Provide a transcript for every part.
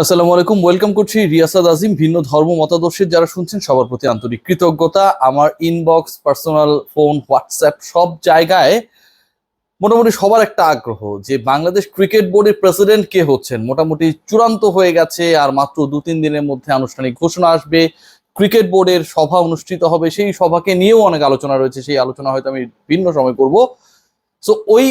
আসসালামু আলাইকুম ওয়েলকাম করছি রিয়াসাদ আজিম, ভিন্ন ধর্ম মতাদর্শের যারা শুনছেন সবার প্রতি আন্তরিক কৃতজ্ঞতা। আমার ইনবক্স পার্সোনাল ফোন হোয়াটসঅ্যাপ সব জায়গায় মোটামুটি সবার একটা আগ্রহ যে বাংলাদেশ ক্রিকেট বোর্ডের প্রেসিডেন্ট কে হচ্ছেন। মোটামুটি চূড়ান্ত হয়ে গেছে আর মাত্র দু তিন দিনের মধ্যে আনুষ্ঠানিক ঘোষণা আসবে। ক্রিকেট বোর্ডের সভা অনুষ্ঠিত হবে, সেই সভাকে নিয়েও অনেক আলোচনা রয়েছে, সেই আলোচনা হয়তো আমি ভিন্ন সময় করব। সো ওই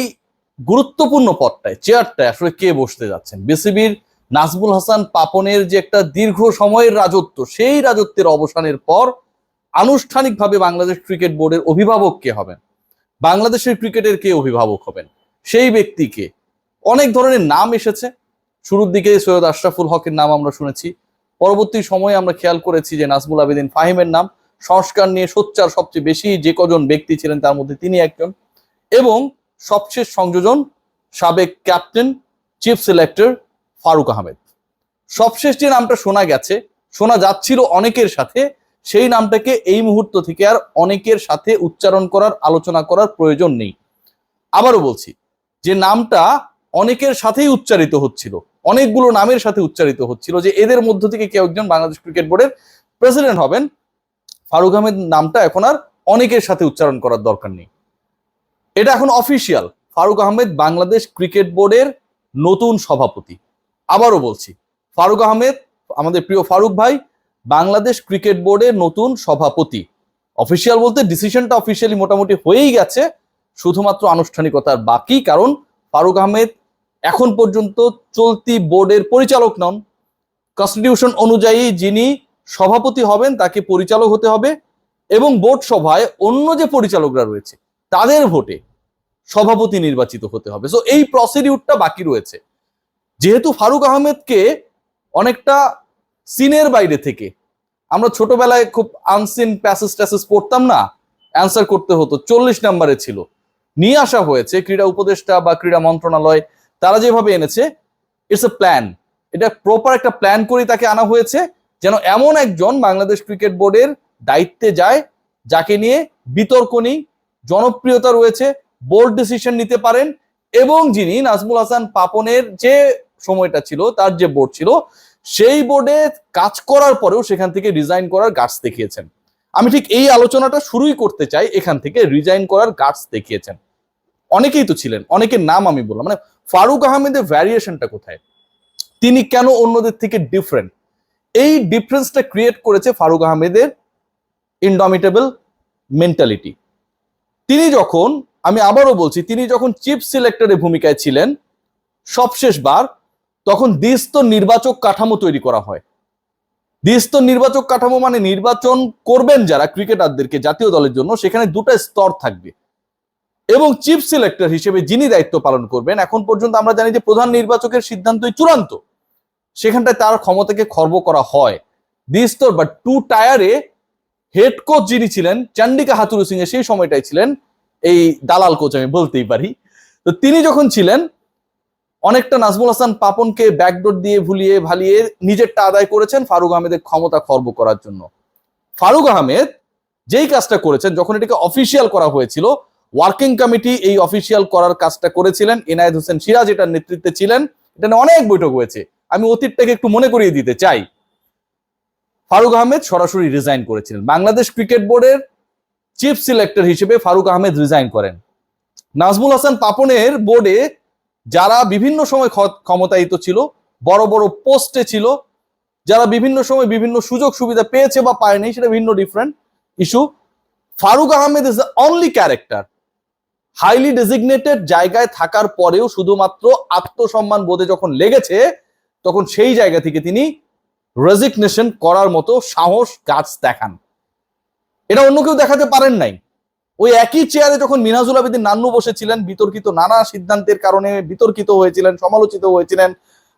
গুরুত্বপূর্ণ পদটায় চেয়ারটায় আসলে কে বসতে যাচ্ছেন? বিসিবির নাজমুল হাসান পাপনের যে একটা দীর্ঘ সময়ের রাজত্ব, সেই রাজত্বের অবসানের পর আনুষ্ঠানিকভাবে বাংলাদেশ ক্রিকেট বোর্ডের অভিভাবক কে হবেন? বাংলাদেশের ক্রিকেটের কে অভিভাবক হবেন? সেই ব্যক্তিকে অনেক ধরনের নাম এসেছে। শুরুর দিকে সৈয়দ আশরাফুল হকের নাম আমরা শুনেছি। পরবর্তী সময়ে আমরা খেয়াল করেছি যে নাজমুল আবেদিন ফাহিমের নাম। সংস্কার নিয়ে সোচ্চার সবচেয়ে বেশি যে কজন ব্যক্তি ছিলেন তার মধ্যে তিনি একজন। এবং সবশেষ সংযোজন সাবেক captain, chief selector Farooq Ahmed. সবশেষ যে নামটা শোনা গেছে, শোনা যাচ্ছিল অনেকের সাথে, সেই নামটাকে এই মুহূর্ত থেকে আর অনেকের সাথে উচ্চারণ করার, আলোচনা করার প্রয়োজন নেই। আবারও বলছি, যে নামটা অনেকের সাথেই উচ্চারিত হচ্ছিল, অনেকগুলো নামের সাথে উচ্চারিত হচ্ছিল, যে এদের মধ্য থেকে কেউ একজন বাংলাদেশ ক্রিকেট বোর্ডের প্রেসিডেন্ট হবেন, ফারুক আহমেদ নামটা এখন আর অনেকের সাথে উচ্চারণ করার দরকার নেই। এটা এখন অফিসিয়াল, ফারুক আহমেদ বাংলাদেশ ক্রিকেট বোর্ডের নতুন সভাপতি। আবারও বলছি, ফারুক আহমেদ, আমাদের প্রিয় ফারুক ভাই, বাংলাদেশ ক্রিকেট বোর্ডের নতুন সভাপতি। অফিসিয়াল বলতে ডিসিশনটা অফিসিয়ালি মোটামুটি হয়েই গেছে, শুধুমাত্র আনুষ্ঠানিকতার বাকি, কারণ ফারুক আহমেদ এখন পর্যন্ত চলতি বোর্ডের পরিচালক নন। কনস্টিটিউশন অনুযায়ী যিনি সভাপতি হবেন, তাকে পরিচালক হতে হবে এবং বোর্ড সভায় অন্য যে পরিচালকরা রয়েছে, তাদের ভোটে সভাপতি নির্বাচিত হতে হবে। সো এই প্রসিডিউরটা বাকি রয়েছে। যেহেতু ফারুক আহমেদকে অনেকটা সিনের বাইরে থেকে, আমরা ছোটবেলায় খুব আনসিন প্যাসেজ ট্যাসেজ পড়তাম না অ্যান্সার করতে হতো, চল্লিশ নাম্বারে ছিল। নিয়ে আসা হয়েছে, ক্রীড়া উপদেষ্টা বা ক্রীড়া মন্ত্রণালয়, তারা যেভাবে এনেছে ইটস এ প্ল্যান এটা প্রপার একটা প্ল্যান করে তাকে আনা হয়েছে, যেন এমন একজন বাংলাদেশ ক্রিকেট বোর্ডের দায়িত্বে যায়, যাকে নিয়ে বিতর্ক নেই, জনপ্রিয়তা রয়েছে বোর্ড ডিসিশন নিতে পারেন, এবং যিনি নাজমুল হাসান পাপনের যে সময়টা ছিল, তার যে বোর্ড ছিল, সেই বোর্ডে কাজ করার পরেও সেখান থেকে রিজাইন করার গাছ দেখিয়েছেন। আমি ঠিক এই আলোচনাটা শুরুই করতে চাই, এখান থেকে রিজাইন করার গাছ দেখিয়েছেন। অনেকেই তো ছিলেন, অনেকের নাম আমি বললাম। মানে ফারুক আহমেদের ভ্যারিয়েশনটা কোথায়? তিনি কেন অন্যদের থেকে ডিফারেন্ট এই ডিফারেন্সটা ক্রিয়েট করেছে ফারুক আহমেদের ইনডমিটেবল মেন্টালিটি তিনি যখন, আমি আবারও বলছি, তিনি যখন চিফ সিলেক্টরের ভূমিকায় ছিলেন সবশেষ বার তখন দ্বিস্তর নির্বাচক কাঠামো তৈরি করা হয়। দ্বিস্তর নির্বাচক কাঠামো মানে নির্বাচন করবেন যারা ক্রিকেটারদেরকে জাতীয় দলের জন্য, সেখানে দুটো স্তর থাকবে। এবং চিফ সিলেক্টর হিসেবে যিনি দায়িত্ব পালন করবেন, এখন পর্যন্ত আমরা জানি যে প্রধান নির্বাচকের সিদ্ধান্তই চূড়ান্ত। সেখানটায় তার ক্ষমতাকে খর্ব করা হয়। দ্বিস্তর বা টু টায়ারে হেড কোচ যিনি ছিলেন, চান্ডিকা হাতুরু সিং এর সেই সময়টাই ছিলেন, এই দালাল কোচ আমি বলতেই পারি। তো তিনি যখন ছিলেন অনেকটা নাজমুল হাসান পাপনকে ব্যাকডোর দিয়ে ভুলিয়ে ভালিয়ে নিজেরটা আদায় করেছেন ফারুক আহমেদের ক্ষমতা খর্ব করার জন্য। ফারুক আহমেদ যেই কাজটা করেছেন, যখন এটাকে অফিসিয়াল করা হয়েছিল ওয়ার্কিং কমিটি এই অফিসিয়াল করার কাজটা করেছিলেন, এনায়েত হোসেন সিরাজ এটার নেতৃত্বে ছিলেন। এটা নিয়ে অনেক বৈঠক হয়েছে। আমি অতীতটাকে একটু মনে করিয়ে দিতে চাই। ফারুক আহমেদ সরাসরি রিজাইন করেছিলেন। বাংলাদেশ ক্রিকেট বোর্ডের চিফ সিলেক্টর হিসেবে ফারুক আহমেদ রিজাইন করেন। নাজমুল হাসান পাপনের বোর্ডে যারা বিভিন্ন সময় ক্ষ- ক্ষমতায়িত ছিল, বড় বড় পোস্টে ছিল, যারা বিভিন্ন সময় বিভিন্ন সুযোগ সুবিধা পেয়েছে বা পায়নি, সেটা ভিন্ন different issue Farooq Ahmed is only character highly designated জায়গায় থাকার পরেও শুধুমাত্র আত্মসম্মান বোধে যখন লেগেছে, তখন সেই জায়গা থেকে তিনি রেজিগনেশন করার মতো সাহস গাছ দেখান। এটা অন্য কেউ দেখাতে পারেন নাই। ওই একই চেয়ারে যখন মিনাজুল আবেদিন নান্নু বসেছিলেন, বিতর্কিত নানা সিদ্ধান্তের কারণে বিতর্কিত হয়েছিলেন, সমালোচিত হয়েছিলেন,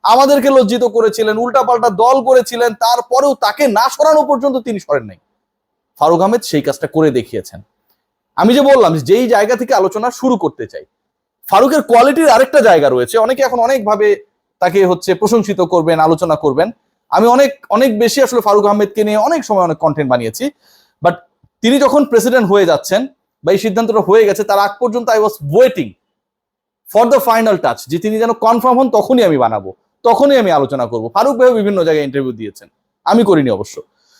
আমাদেরকে লজ্জিত করেছিলেন, উল্টাপাল্টা দল করেছিলেন, তারপরেও তাকে না সরানো পর্যন্ত তিনি সরেন নাই। ফারুক আহমেদ সেই কাজটা করে দেখিয়েছেন। আমি যে বললাম যেই জায়গা থেকে আলোচনা শুরু করতে চাই, ফারুকের কোয়ালিটির আরেকটা জায়গা রয়েছে, অনেকে এখন অনেকভাবে তাকে হচ্ছে প্রশংসিত করবেন, আলোচনা করবেন। আমি অনেক অনেক বেশি আসলে ফারুক আহমেদকে নিয়ে অনেক সময় অনেক কন্টেন্ট বানিয়েছি বাট তিনি যখন প্রেসিডেন্ট হয়ে যাচ্ছেন বা এই সিদ্ধান্তটা হয়ে গেছে, তার আগ পর্যন্ত I was waiting for the final touch যে তিনি যেন কনফার্ম হন তখনই আমি বানাবো, তখনই আমি আলোচনা করব। ফারুক ভাইও বিভিন্ন জায়গায় ইন্টারভিউ দিয়েছেন, আমি করিনি অবশ্য।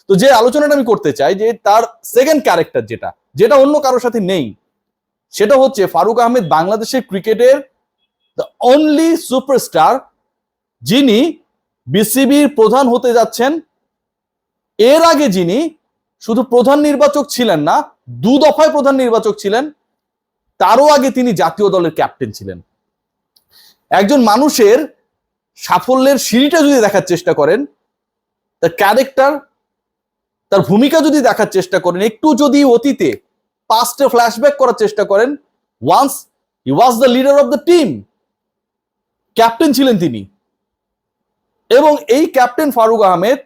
তো যে আলোচনাটা আমি করতে চাই, যে তার সেকেন্ড ক্যারেক্টার যেটা যেটা অন্য কারোর সাথে নেই, সেটা হচ্ছে ফারুক আহমেদ বাংলাদেশের ক্রিকেটের দ্য অনলি সুপারস্টার যিনি বিসিবির প্রধান হতে যাচ্ছেন। এর আগে যিনি শুধু প্রধান নির্বাচক ছিলেন না দু দফায় প্রধান নির্বাচক ছিলেন, তারও আগে তিনি জাতীয় দলের ক্যাপ্টেন ছিলেন। একজন মানুষের সাফল্যের সিঁড়িটা যদি দেখার চেষ্টা করেন, তার ক্যারেক্টার তার ভূমিকা যদি দেখার চেষ্টা করেন, একটু যদি অতীতে পাস্টে ফ্ল্যাশব্যাক করার চেষ্টা করেন once he was the leader of the team captain ছিলেন তিনি। এবং এই ক্যাপ্টেন ফারুক আহমেদ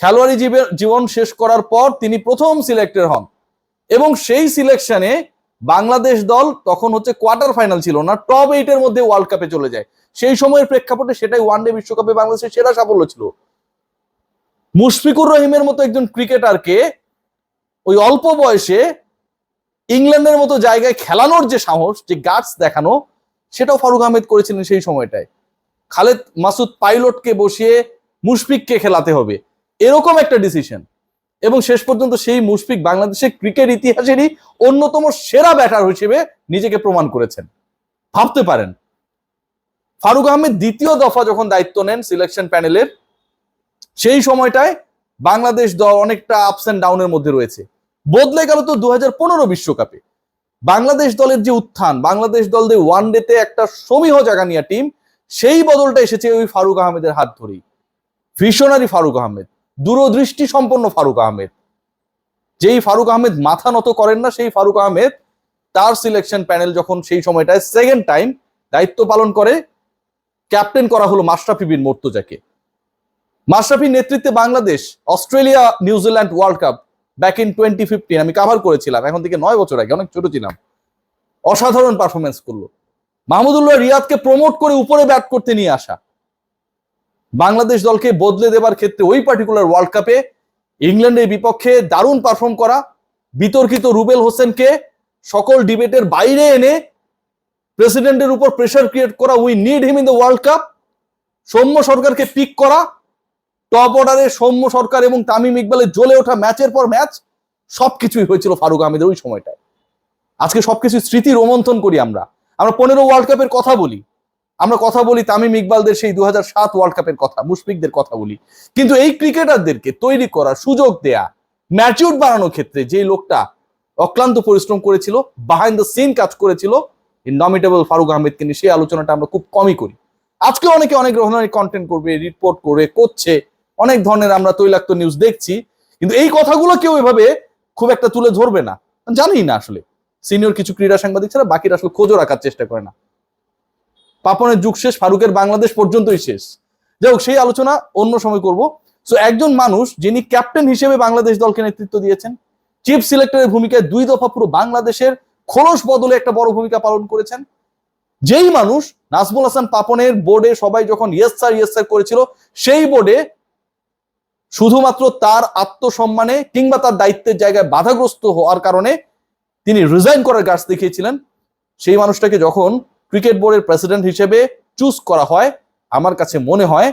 খেলোয়াড়ি জীবে- জীবন শেষ করার পর তিনি প্রথম সিলেক্টেড হন। এবং সেই সিলেকশনে বাংলাদেশ দল তখন হচ্ছে কোয়ার্টার ফাইনাল ছিল না টপ এইটের মধ্যে ওয়ার্ল্ড কাপে চলে যায়। সেই সময়ের প্রেক্ষাপটে সেটাই ওয়ানডে বিশ্বকাপে বাংলাদেশের সেরা সাফল্য ছিল। মুশফিকুর রহিমের মতো একজন ক্রিকেটারকে ওই অল্প বয়সে ইংল্যান্ডের মতো জায়গায় খেলানোর যে সাহস, যে গার্ডস দেখানো, সেটাও ফারুক আহমেদ করেছিলেন সেই সময়টায়। খালেদ মাসুদ পাইলটকে বসিয়ে মুশফিককে খেলাতে হবে। এরকম একটা ডিসিশন এবং শেষ পর্যন্ত সেই মুশফিক বাংলাদেশের ক্রিকেট ইতিহাসেরই অন্যতম সেরা ব্যাটার হিসেবে নিজেকে প্রমাণ করেছেন। ভাবতে পারেন। ফারুক আহমেদ দ্বিতীয় দফা যখন দায়িত্ব নেন সিলেকশন প্যানেলের সেই সময়টায় বাংলাদেশ দল অনেকটা আপস অ্যান্ড ডাউনের মধ্যে রয়েছে। বদলে গেল তো দু বিশ্বকাপে। বাংলাদেশ দলের যে উত্থান, বাংলাদেশ দল যে ওয়ান ডেতে একটা সমীহ জায়গা নিয়ে টিম সেই বদলটা এসেছে ওই ফারুক আহমেদের হাত ধরেই। ভিশনারি ফারুক আহমেদ। দূরদৃষ্টি সম্পন্ন ফারুক আহমেদ। যেই ফারুক আহমেদ মাথা নত করেন না, সেই ফারুক আহমেদ তার সিলেকশন প্যানেল যখন সেই সময়টায় সেকেন্ড টাইম দায়িত্ব পালন করে ক্যাপ্টেন করা হলো মাশরাফি বিন মোর্তজাকে। মাশরাফির নেতৃত্বে Bangladesh, Australia New Zealand world cup back in twenty fifteen আমি কাভার করেছিলাম, এখন থেকে নয় বছর আগে, অনেক ছোট ছিলাম। অসাধারণ পারফরমেন্স করল। মাহমুদুল্লাহ রিয়াদকে প্রমোট করে উপরে ব্যাট করতে নিয়ে আসা। বাংলাদেশ দলকে বদলে দেবার ক্ষেত্রে ওই পার্টিকুলার ওয়ার্ল্ড কাপে ইংল্যান্ডের বিপক্ষে দারুণ পারফর্ম করা বিতর্কিত রুবেল হোসেনকে সকল ডিবেটের বাইরে এনে প্রেসিডেন্টের উপর প্রেশার ক্রিয়েট করা we need him in the world cup Soumya সরকারকে পিক করা টপ অর্ডারে সৌম্য সরকার এবং তামিম ইকবালের জ্বলে ওঠা ম্যাচের পর ম্যাচ সবকিছুই হয়েছিল ফারুক আহমেদের ওই সময়টায়। আজকে সবকিছু স্মৃতি রোমন্থন করি আমরা। আমরা পনেরো ওয়ার্ল্ড কাপের কথা বলি। আমরা কথা বলি তামিম ইকবালদের সেই দু সাত ওয়ার্ল্ড কাপের কথা, মুশফিকদের কথা বলি। কিন্তু এই ক্রিকেটারদেরকে তৈরি করার সুযোগ দেয়া, ম্যাচিউর বানানোর ক্ষেত্রে যে লোকটা অক্লান্ত পরিশ্রম করেছিল বাহাইন্ড দ্য সিন কাজ করেছিল ইনডমিটেবল ফারুক আহমেদকে নিয়ে সেই আলোচনাটা আমরা খুব কমই করি। আজকে অনেকে অনেক ধরনের কন্টেন্ট করবে রিপোর্ট করে করছে, অনেক ধরনের আমরা তৈলাক্ত নিউজ দেখছি, কিন্তু এই কথাগুলো কেউ এভাবে খুব একটা তুলে ধরবে না। জানি না আসলে। সিনিয়র কিছু ক্রীড়া সাংবাদিক ছাড়া বাকিরা আসলে খোঁজও রাখার চেষ্টা করে না। পাপনের যুগ শেষ, ফারুকের বাংলাদেশ পর্যন্তই শেষ। যাই হোক, সেই আলোচনা অন্য সময় করব। সো একজন মানুষ যিনি ক্যাপ্টেন হিসেবে বাংলাদেশ দলকে নেতৃত্ব দিয়েছেন চিফ সিলেক্টরের ভূমিকায় দুই দফা পুরো বাংলাদেশের খোলস বদলে একটা বড় ভূমিকা পালন করেছেন। যেই মানুষ, নাজমুল হাসান পাপনের বোর্ডে সবাই যখন ইয়েস স্যার ইয়েস স্যার করেছিল, সেই বোর্ডে শুধুমাত্র তার আত্মসম্মানে কিংবা তার দায়িত্বের জায়গায় বাধাগ্রস্ত হওয়ার কারণে তিনি রিজাইন করার গাছ দেখিয়েছিলেন। সেই মানুষটাকে যখন ক্রিকেট বোর্ডের প্রেসিডেন্ট হিসেবে চুজ করা হয়। আমার কাছে মনে হয়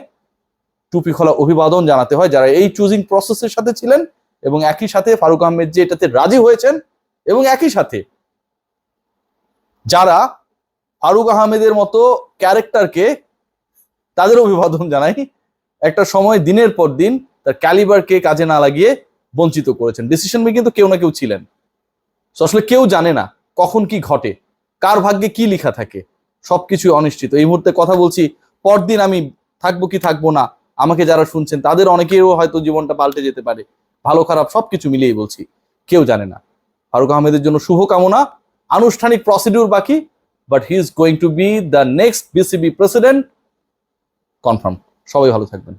টুপি খোলা অভিবাদন জানাতে হয় যারা এই চুজিং প্রসেসের সাথে ছিলেন এবং একই সাথে ফারুক আহমেদ যে এটাতে রাজি হয়েছেন এবং একই সাথে যারা ফারুক আহমেদের মতো ক্যারেক্টারকে তাদের অভিবাদন জানাই, একটা সময় দিনের পর দিন তার ক্যালিবারকে কাজে না লাগিয়ে বঞ্চিত করেছেন। ডিসিশন মেকিং তো কেউ না কেউ ছিলেন। আসলে কেউ জানে না কখন কি ঘটে। কার ভাগ্যে কি লেখা থাকে? সবকিছু অনিশ্চিত। এই মুহূর্তে কথা বলছি, পরদিন আমি থাকব কি থাকব না, আমাকে যারা শুনছেন, তাদের অনেকেরও হয়তো জীবনটা পাল্টে যেতে পারে। ভালো খারাপ সবকিছু মিলিয়ে বলছি, কেউ জানে না। ফারুক আহমেদের জন্য শুভ কামনা আনুষ্ঠানিক প্রসিডিউর বাকি but he is going to be the next BCB president confirm সবাই ভালো থাকবেন।